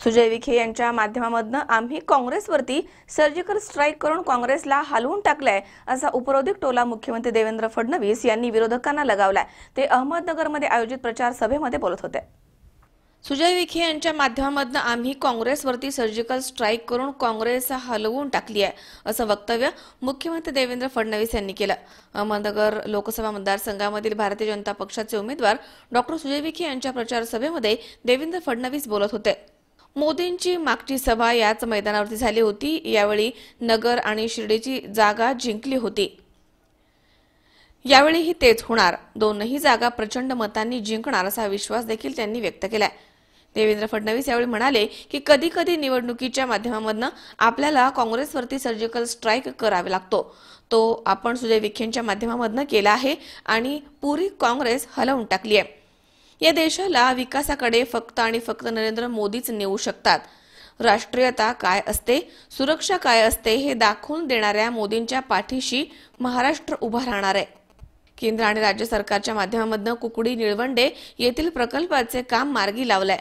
सुजय विखे यांच्या माध्यमामधनं आम्ही काँग्रेसवरती surgical strike करून काँग्रेसला हलवून टाकलंय असा उपरोधिक टोला मुख्यमंत्री देवेंद्र फडणवीस यांनी विरोधकांना लगावलाय. ते अहमदनगरमध्ये आयोजित प्रचार सभेमध्ये बोलत होते. सुजय विखे यांच्या माध्यमामधनं आम्ही काँग्रेसवरती सर्जिकल स्ट्राईक करून काँग्रेस हलवून टाकली आहे असं वक्तव्य मुख्यमंत्री देवेंद्र फडणवीस यांनी केलं. अहमदनगर लोकसभा मतदारसंघामधील भारतीय जनता पक्षाचे उमेदवार डॉक्टर सुजय विखे यांच्या प्रचार सभेमध्ये देवेंद्र फडणवीस बोलत होते. मोदींची मागची सभा याच मैदानावरती झाली होती. यावेळी नगर आणि शिर्डीची जागा जिंकली होती. यावेळीही तेच होणार. दोनही जागा प्रचंड मतांनी जिंकणार असा विश्वास देखील त्यांनी व्यक्त केलाय. देवेंद्र फडणवीस यावेळी म्हणाले की कधी कधी निवडणुकीच्या माध्यमामधनं आपल्याला काँग्रेसवरती सर्जिकल स्ट्राईक करावा लागतो. तो आपण सुजय विखेंच्या माध्यमामधनं केला आहे आणि पुरी काँग्रेस हलवून टाकली आहे या देशाला विकासाकडे फक्त आणि फक्त नरेंद्र मोदीच नेऊ शकतात. राष्ट्रीयता काय असते सुरक्षा काय असते हे दाखवून देणाऱ्या मोदींच्या पाठीशी महाराष्ट्र उभा राहणार आहे. केंद्र आणि राज्य सरकारच्या माध्यमामधनं कुकुडी निळवंडे येथील प्रकल्पाचे काम मार्गी लावलंय.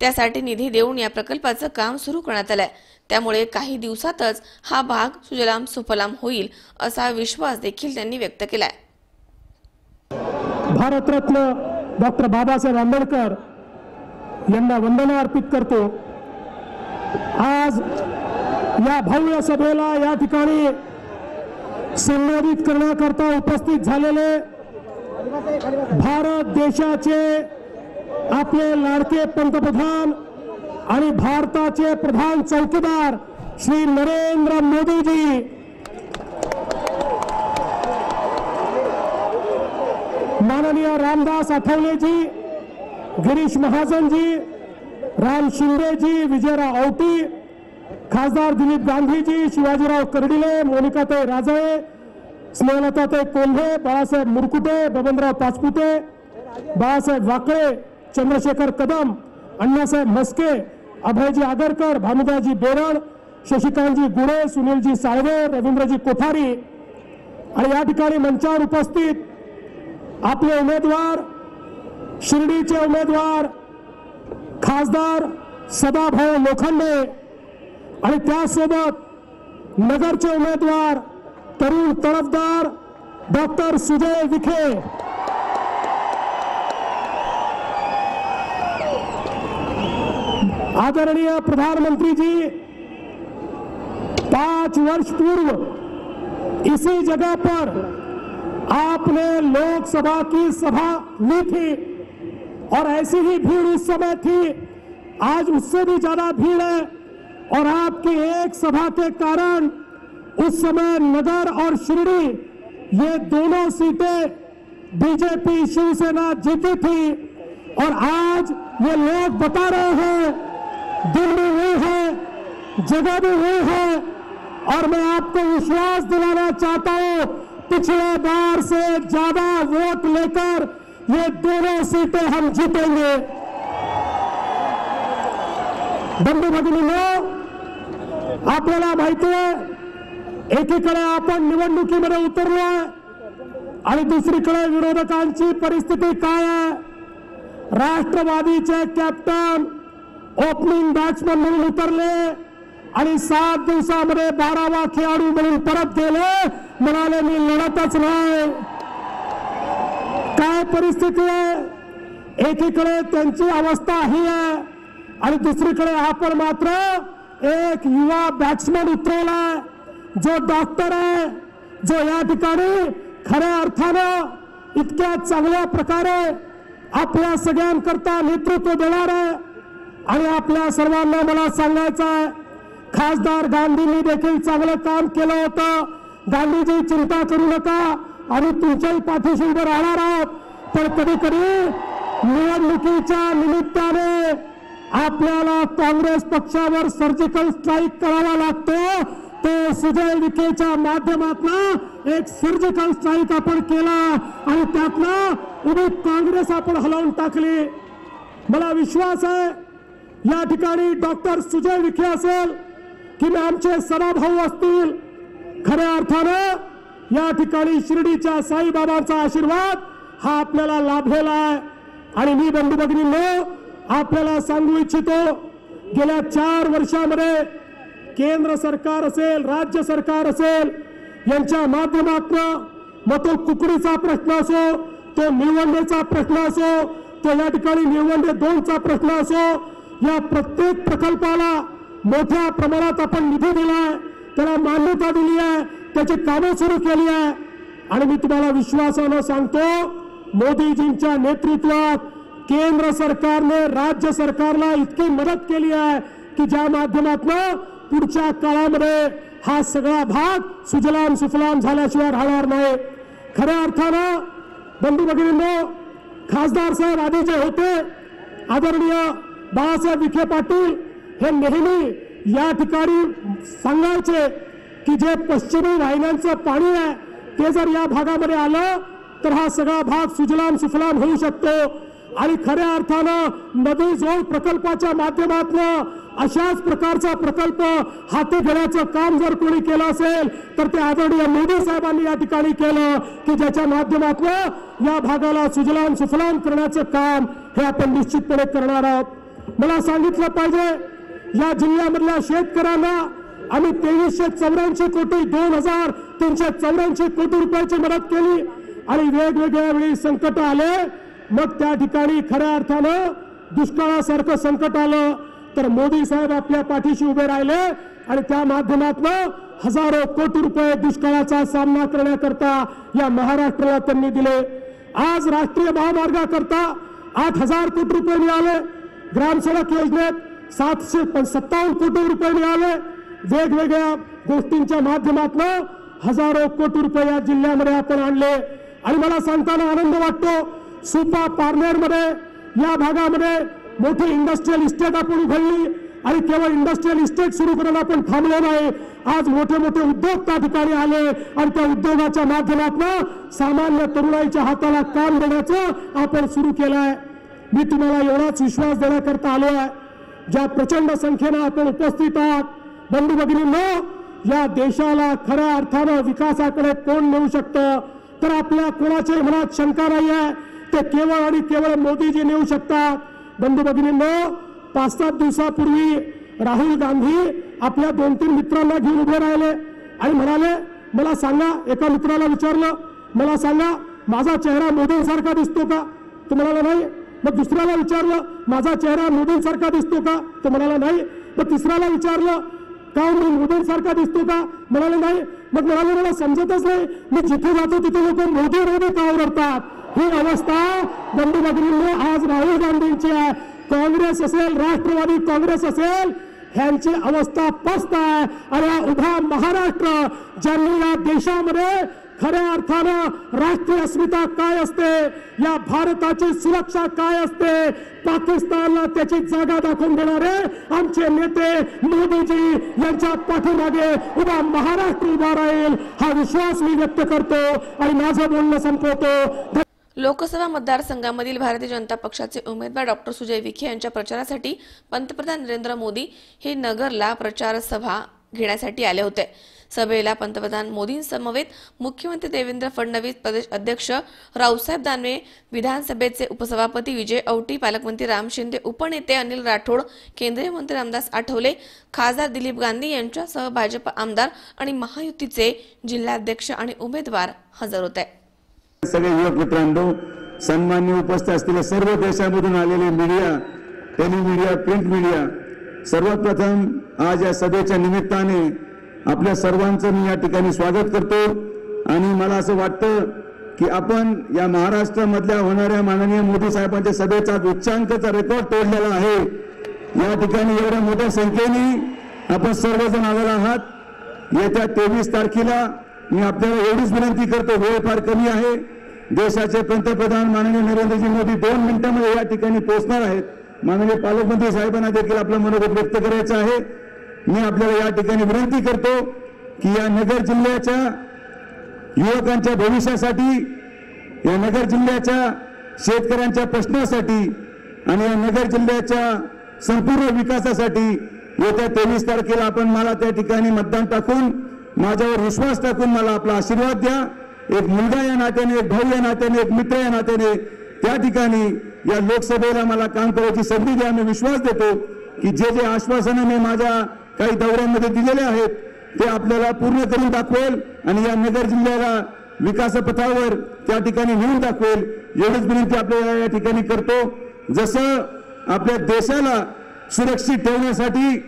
त्यासाठी निधी देऊन या प्रकल्पाचं काम सुरू करण्यात आलंय. त्यामुळे काही दिवसातच हा भाग सुजलाम सुफलाम होईल असा विश्वास देखील त्यांनी व्यक्त केलाय. भारतरत्न डॉक्टर बाबासाहेब आंबेडकर यांना वंदना अर्पित करतो. आज या भव्य सभेला या ठिकाणी संबोधित करण्याकरता उपस्थित झालेले भारत देशाचे आपले लाडके पंतप्रधान आणि भारताचे प्रधान चौकीदार श्री नरेंद्र मोदीजी माननीय रामदास आठवलेजी गिरीश महाजनजी राम शिंदेजी विजयराव औटी खासदार दिलीप गांधीजी शिवाजीराव कर्डिले मोनिकाताई राजळे स्नेहलताताई कोल्हे बाळासाहेब मुरकुटे बबनराव पाचपुते बाळासाहेब वाकळे चंद्रशेखर कदम अण्णासाहेब म्हस्के अभयजी आगरकर भानुदाजी बेरड शशिकांतजी गुळे सुनीलजी साळवे रवींद्रजी कोठारी. आणि या ठिकाणी मंचावर उपस्थित आपले उमेदवार, शिर्डीचे उमेदवार, खासदार सदाभाऊ लोखंडे आणि त्यासोबत नगरचे तरुण तडफदार डॉक्टर सुजय विखे. आदरणीय प्रधानमंत्री जी पाँच वर्ष पूर्व इसी जगह पर आपने लोकसभा की सभा ली थी और ऐसी ही भीड़ उस समय थी। आज उससे भी ज़्यादा भीड़ है और आपकी एक सभा के कारण उस समय नगर और शिरडी, ये दोनों सीटें बीजेपी शिवसेना जीती थी और आज ये लोग बता रहे हैं दिल भी हुए हैं, जगह भी हुई है और मैं आपको विश्वास दिलाना चाहता हूँ पिछले बार से ज़्यादा वोट लेकर ये दोनों सीटें हम जीतेंगे। बंधू भगिनींनो, आपल्याला माहिती आहे, एकीकडे आपण निवडणुकीमध्ये उतरलोय आणि दुसरीकडे विरोधकांची परिस्थिती काय आहे? ओपनिंग बॅट्समन म्हणून उतरले. आणि सात दिवसामध्ये बारावा खेळाडू म्हणून परत गेले. म्हणाले मी लढतच नाही. काय परिस्थिती आहे? एकीकडे त्यांची अवस्था ही आहे आणि दुसरीकडे आपण मात्र एक युवा बॅट्समन उतरवलाय जो डॉक्टर आहे जो या ठिकाणी खऱ्या अर्थानं इतक्या चांगल्या प्रकारे आपल्या सगळ्यांकरता नेतृत्व देणार आहे. आणि आपल्या सर्वांना मला सांगायचं आहे खासदार गांधींनी देखील चांगलं काम केलं होतं. गांधीजी चिंता करू नका. आणि तुमच्याही पाठीशी उभं राहणार आहोत. तर कधी कधी निवडणुकीच्या निमित्ताने आपल्याला काँग्रेस पक्षावर सर्जिकल स्ट्राईक करावा लागतो. ते सुजय विखेच्या माध्यमातून एक सर्जिकल स्ट्राईक आपण केला. आणि त्यातनं उभी काँग्रेस आपण हलवून टाकली. मला विश्वास आहे या ठिकाणी डॉक्टर सुजय विखे असेल किंवा आमचे सदाभाऊ असतील. खऱ्या अर्थानं या ठिकाणी शिर्डीच्या साईबाबांचा आशीर्वाद हा आपल्याला लाभलेला आहे. आणि मी बंधू भगिनींनो आपल्याला सांगू इच्छितो गेल्या चार वर्षामध्ये केंद्र सरकार असेल राज्य सरकार असेल यांच्या माध्यमातून मग तो कुकडीचा प्रश्न असो तो निवडणुकीचा प्रश्न असो तो या ठिकाणी निवडणे दोनचा प्रश्न असो या प्रत्येक प्रकल्पाला मोठ्या प्रमाणात आपण निधी दिला त्याला मान्यता दिली आहे. त्याची कामं सुरू केली आहे. आणि मी तुम्हाला विश्वासानं सांगतो मोदीजींच्या नेतृत्वात केंद्र सरकारने राज्य सरकारला इतकी मदत केली आहे की ज्या माध्यमातून पुढच्या काळामध्ये हा सगळा भाग सुजलाम सुफलाम झाल्याशिवाय राहणार नाही. खऱ्या अर्थानं बंधू भगिनींनो खासदार साहेब आधी जे होते आदरणीय बाळासाहेब विखे पाटील हे नेहमी या ठिकाणी सांगायचे की जे पश्चिमी वाहिन्यांचं पाणी आहे ते जर या भागामध्ये आलं तर हा सगळा भाग सुजलाम सुफलाम होऊ शकतो. आणि खऱ्या अर्थानं नदी जोड प्रकल्पाच्या माध्यमातून अशाच प्रकारचा प्रकल्प हाती घेण्याचं काम जर कोणी केलं असेल तर ते आदरणीय मोदी साहेबांनी या ठिकाणी केलं की ज्याच्या माध्यमातून या भागाला सुजलाम सुफलाम करण्याचं काम हे आपण निश्चितपणे करणार आहोत. मला सांगितलं पाहिजे या जिल्ह्यामधल्या शेतकऱ्यांना आम्ही तेवीसशे चौऱ्याऐंशी कोटी दोन हजार तीनशे चौऱ्याऐंशी कोटी रुपयाची मदत केली आणि वेगवेगळ्या वेळी संकट आले. मग त्या ठिकाणी खऱ्या अर्थानं दुष्काळासारखं संकट आलं. तर मोदी साहेब आपल्या पाठीशी उभे राहिले आणि त्या माध्यमातून हजारो कोटी रुपये दुष्काळाचा सामना करण्याकरता या महाराष्ट्राला त्यांनी दिले. आज राष्ट्रीय महामार्गाकरता आठ हजार कोटी रुपये मिळाले. ग्रामसडक योजनेत सातशे पण सत्तावन्न कोटी रुपये मिळाले. वेगवेगळ्या गोष्टींच्या माध्यमातून हजारो कोटी रुपये या जिल्ह्यामध्ये आपण आणले. आणि मला सांगताना आनंद वाटतो सुपा पार्लरमध्ये या भागामध्ये मोठी इंडस्ट्रियल इस्टेट आपण उघडली आणि केवळ इंडस्ट्रियल इस्टेट सुरू करायला आपण थांबलो नाही. आज मोठे मोठे उद्योग त्या ठिकाणी आले आणि त्या उद्योगाच्या माध्यमातून सामान्य तरुणाईच्या हाताला काम देण्याचं आपण सुरू केलं आहे मी तुम्हाला एवढाच विश्वास देण्याकरता आलो आहे. ज्या प्रचंड संख्येनं आपण उपस्थित आहात बंधू भगिनींनो या देशाला खऱ्या अर्थानं विकासाकडे कोण नेऊ शकतं. तर आपल्या कोणाच्याही मनात शंका नाही आहे ते केवळ आणि केवळ मोदीजी नेऊ शकतात. बंधू भगिनींनो पाच सात दिवसापूर्वी राहुल गांधी आपल्या दोन तीन मित्रांना घेऊन उभे राहिले आणि म्हणाले मला सांगा एका मित्राला विचारलं मला सांगा माझा चेहरा मोदींसारखा दिसतो का? तुम्हाला नाही मग दुसऱ्याला विचारलं माझा चेहरा मोदींसारखा दिसतो का? तो म्हणाला नाही. मग तिसऱ्याला विचारलं का मी मोदींसारखा दिसतो का? म्हणाले नाही. मग म्हणाले मला समजतच नाही. मी जिथे जातो तिथे लोक मोदी मोदी का ओरडतात? ही अवस्था बंधू भगिनींनो आज राहुल गांधींची आहे. काँग्रेस असेल राष्ट्रवादी काँग्रेस असेल ह्यांची अवस्था पस्त आहे. आणि उभा महाराष्ट्र ज्यांनी या देशामध्ये खऱ्या अर्थानं राष्ट्रीय अस्मिता काय असते? या भारताची सुरक्षा काय असते? पाकिस्तानला त्याची जागा दाखवून देणारे आमचे नेते मोदीजी यांच्या पाठीमागे उभा महाराष्ट्र उभा राहील हा विश्वास मी व्यक्त करतो आणि माझं बोलणं संपवतो. लोकसभा मतदारसंघामधील भारतीय जनता पक्षाचे उमेदवार डॉक्टर सुजय विखे यांच्या प्रचारासाठी पंतप्रधान नरेंद्र मोदी हे नगरला प्रचार सभा घेण्यासाठी आले होते. सभेला पंतप्रधान मोदींसमवेत मुख्यमंत्री देवेंद्र फडणवीस प्रदेश अध्यक्ष रावसाहेब दानवे विधानसभेचे उपसभापती विजय औटी पालकमंत्री राम शिंदे उपनेते अनिल राठोड केंद्रीय मंत्री रामदास आठवले खासदार दिलीप गांधी यांच्यासह भाजप आमदार आणि महायुतीचे जिल्हाध्यक्ष आणि उमेदवार हजर होते. सगळे युवक मित्रांनो सन्मान्य उपस्थित असलेल्या सर्व देशामधून आलेले मीडिया टेलिमीडिया प्रिंट मीडिया सर्वप्रथम आज या सभेच्या निमित्ताने आपल्या सर्वांचं मी या ठिकाणी स्वागत करतो. आणि मला असं वाटतं की आपण या महाराष्ट्रामधल्या होणाऱ्या माननीय मोदी साहेबांच्या सभेचा उच्चांकाचा रेकॉर्ड तोडलेला आहे. या ठिकाणी एवढ्या मोठ्या संख्येने आपण सर्वजण आलेला आहात. येत्या तेवीस तारखेला मी आपल्याला एवढीच विनंती करतो वेळ फार कमी आहे. देशाचे पंतप्रधान माननीय नरेंद्रजी मोदी दोन मिनिटांमध्ये या ठिकाणी पोहोचणार आहेत. माननीय पालकमंत्री साहेबांना देखील आपलं मनोगत व्यक्त करायचं आहे. मी आपल्याला या ठिकाणी विनंती करतो की या नगर जिल्ह्याच्या युवकांच्या भविष्यासाठी या नगर जिल्ह्याच्या शेतकऱ्यांच्या प्रश्नासाठी आणि या नगर जिल्ह्याच्या संपूर्ण विकासासाठी येत्या तेवीस तारखेला आपण मला त्या ठिकाणी मतदान टाकून माझ्यावर विश्वास टाकून मला आपला आशीर्वाद द्या. एक मुलगा या नात्याने एक भाऊ या नात्याने एक मित्र या नात्याने त्या ठिकाणी या लोकसभेला मला काम करायची संधी द्या मी विश्वास देतो की जे जे आश्वासनं मी माझ्या काही दौऱ्यांमध्ये दिलेले आहेत ते आपल्याला पूर्ण करून दाखवेल आणि या नगर जिल्ह्याला विकासपथावर त्या ठिकाणी नेऊन दाखवेल. एवढीच विनंती आपल्याला या ठिकाणी करतो. जसं आपल्या देशाला सुरक्षित ठेवण्यासाठी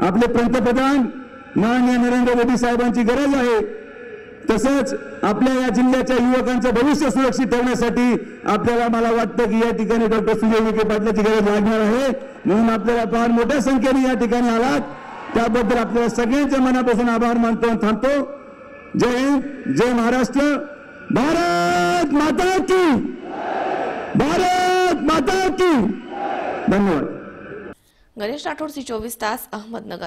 आपले पंतप्रधान माननीय नरेंद्र मोदी साहेबांची गरज आहे तसंच आपल्या या जिल्ह्याच्या युवकांचं भविष्य सुरक्षित ठेवण्यासाठी आपल्याला मला वाटतं की या ठिकाणी डॉक्टर सुजय विखे पाटलाची गरज लागणार आहे. म्हणून आपल्याला फार मोठ्या संख्येने या ठिकाणी आलात. त्याबद्दल आपल्याला सगळ्यांच्या मनापासून आभार मानतो आणि थांबतो. जय हिंद जय महाराष्ट्र. भारत माता की! भारत माता की! धन्यवाद. गणेश राठोड सी चोवीस तास अहमदनगर.